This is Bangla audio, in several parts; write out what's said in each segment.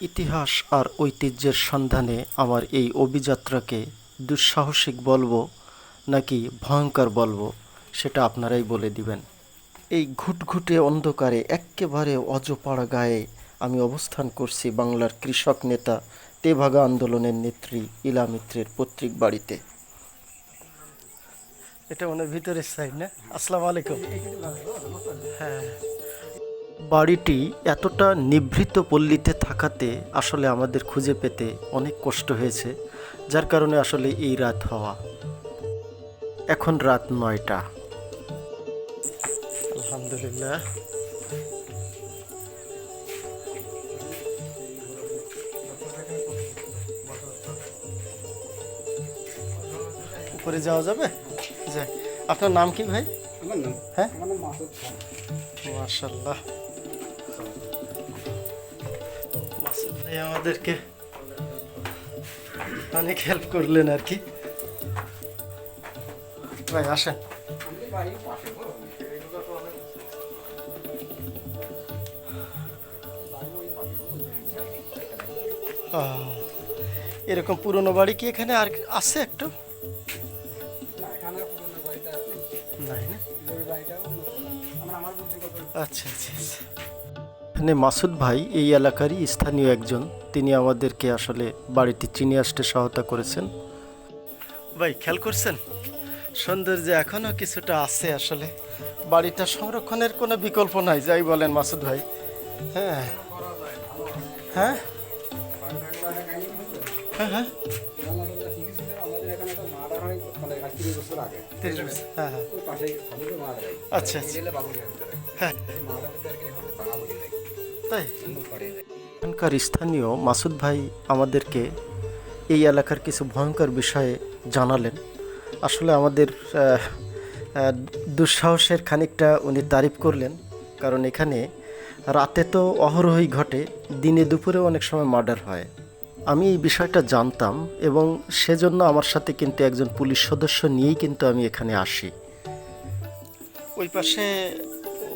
ইতিহাস আর ঐতিহ্যের সন্ধানে আমার এই অভিযাত্রাকে দুঃসাহসিক বলব নাকি ভয়ঙ্কর বলব, সেটা আপনারাই বলে দিবেন। এই ঘুটঘুটে অন্ধকারে এক্কেবারে অজপাড়া গায়ে আমি অবস্থান করছি বাংলার কৃষক নেতা তেভাগা আন্দোলনের নেত্রী ইলা মিত্রের পৈতৃক বাড়িতে। এটা মনে ভিতরের সাইড না? আসসালামু আলাইকুম। হ্যাঁ। বাড়িটি এতটা নিভৃত পল্লীতে থাকাতে আসলে আমাদের খুঁজে পেতে অনেক কষ্ট হয়েছে যার কারণে আসলে এই রাত হওয়া। এখন রাত নয়টা। আলহামদুলিল্লাহ। উপরে যাওয়া যাবে? আপনার নাম কি ভাই? হ্যাঁ? আমার আমাদেরকে অনেক হেল্প করলেন আর কি। ভাই, আসেন। এরকম পুরনো বাড়ি কি এখানে আর আছে একটু? আচ্ছা আচ্ছা আচ্ছা। এখানে মাসুদ ভাই এই এলাকারই স্থানীয় একজন। তিনি আমাদেরকে আসলে বাড়িতে চিনি আসতে সহায়তা করেছেন। ভাই, খেয়াল করছেন? সৌন্দর্য এখনও কিছুটা আছে আসলে। বাড়িটা সংরক্ষণের কোনো বিকল্প নাই, যাই বলেন মাসুদ ভাই। হ্যাঁ। হ্যাঁ? হ্যাঁ হ্যাঁ। হয় হ্যাঁ। আচ্ছা আচ্ছা। হ্যাঁ। তাই? এখানকার স্থানীয় মাসুদ ভাই আমাদেরকে এই এলাকার কিছু ভয়ঙ্কর বিষয়ে জানালেন। আসলে আমাদের দুঃসাহসের খানিকটা উনি তারিফ করলেন। কারণ এখানে রাতে তো অহরহই ঘটে দিনে দুপুরেও অনেক সময় মার্ডার হয়। আমি এই বিষয়টা জানতাম এবং সেজন্য আমার সাথে কিন্তু একজন পুলিশ সদস্য নিয়েই কিন্তু আমি এখানে আসি। ওই পাশে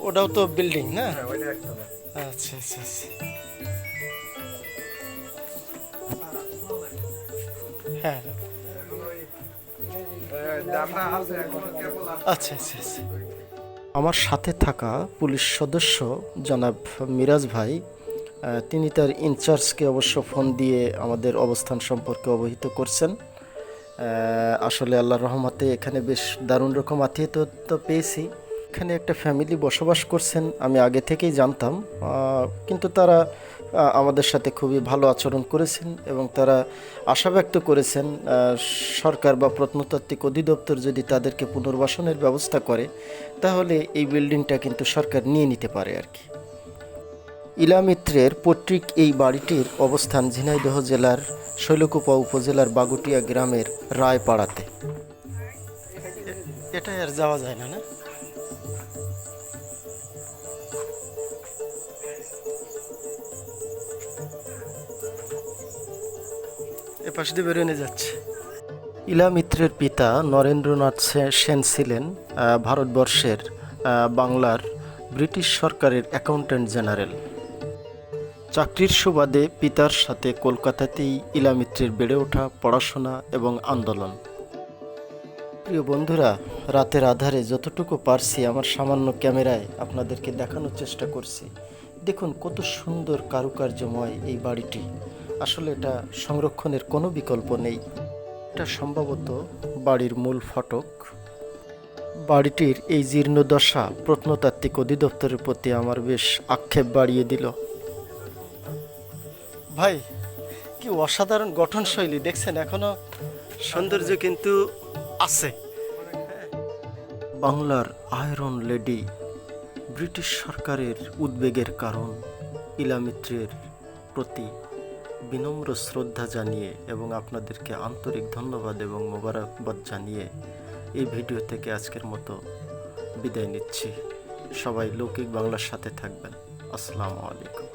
ওটাও তো বিল্ডিং না? ওইটা একটা আচ্ছা আচ্ছা আচ্ছা। হ্যাঁ। আচ্ছা আচ্ছা আচ্ছা। আমার সাথে থাকা পুলিশ সদস্য জনাব মিরাজ ভাই তিনি তার ইনচার্জকে অবশ্য ফোন দিয়ে আমাদের অবস্থান সম্পর্কে অবহিত করছেন। আসলে আল্লাহর রহমতে এখানে বেশ দারুণ রকম আত্মীয়তা পেয়েছি। এখানে একটা ফ্যামিলি বসবাস করছেন, আমি আগে থেকেই জানতাম। কিন্তু তারা আমাদের সাথে খুবই ভালো আচরণ করেছেন এবং তারা আশা ব্যক্ত করেছেন সরকার বা প্রত্নতাত্ত্বিক অধিদপ্তর যদি তাদেরকে পুনর্বাসনের ব্যবস্থা করে, তাহলে এই বিল্ডিংটা কিন্তু সরকার নিয়ে নিতে পারে আর কি। ইলামিত্রের পৈতৃক এই বাড়িটির অবস্থান ঝিনাইদহ জেলার শৈলকুপা উপজেলার বাগুটিয়া গ্রামের রায়পাড়াতে। এটা আর যাওয়া যায় না না? দিয়ে যাচ্ছে। ইলা মিত্রের পিতা নরেন্দ্রনাথ সেন ছিলেন ভারতবর্ষের বাংলার ব্রিটিশ সরকারের অ্যাকাউন্ট্যান্ট জেনারেল। চাকরির সুবাদে পিতার সাথে কলকাতাতেই ইলা মিত্রের বেড়ে ওঠা পড়াশোনা এবং আন্দোলন। প্রিয় বন্ধুরা, রাতের আধারে যতটুকু পারছি আমার সামান্য ক্যামেরায় আপনাদেরকে দেখানোর চেষ্টা করছি। দেখুন কত সুন্দর কারুকার্যময় এই বাড়িটি। আসলে এটা সংরক্ষণের কোনো বিকল্প নেই। এটা সম্ভবত বাড়ির মূল ফটক। বাড়িটির এই জীর্ণদশা প্রত্নতাত্ত্বিক অধিদপ্তরের প্রতি আমার বেশ আক্ষেপ বাড়িয়ে দিল। ভাই, কি অসাধারণ গঠনশৈলী, দেখছেন? এখনও সৌন্দর্য কিন্তু আছে। বাংলার আয়রন লেডি, ব্রিটিশ সরকারের উদ্বেগের কারণ, ইলামিত্রের প্রতি বিনম্র শ্রদ্ধা জানিয়ে এবং আপনাদেরকে আন্তরিক ধন্যবাদ এবং মোবারকবাদ জানিয়ে এই ভিডিও থেকে আজকের মতো বিদায় নিচ্ছি। সবাই লৌকিক বাংলার সাথে থাকবেন। আসসালামু আলাইকুম।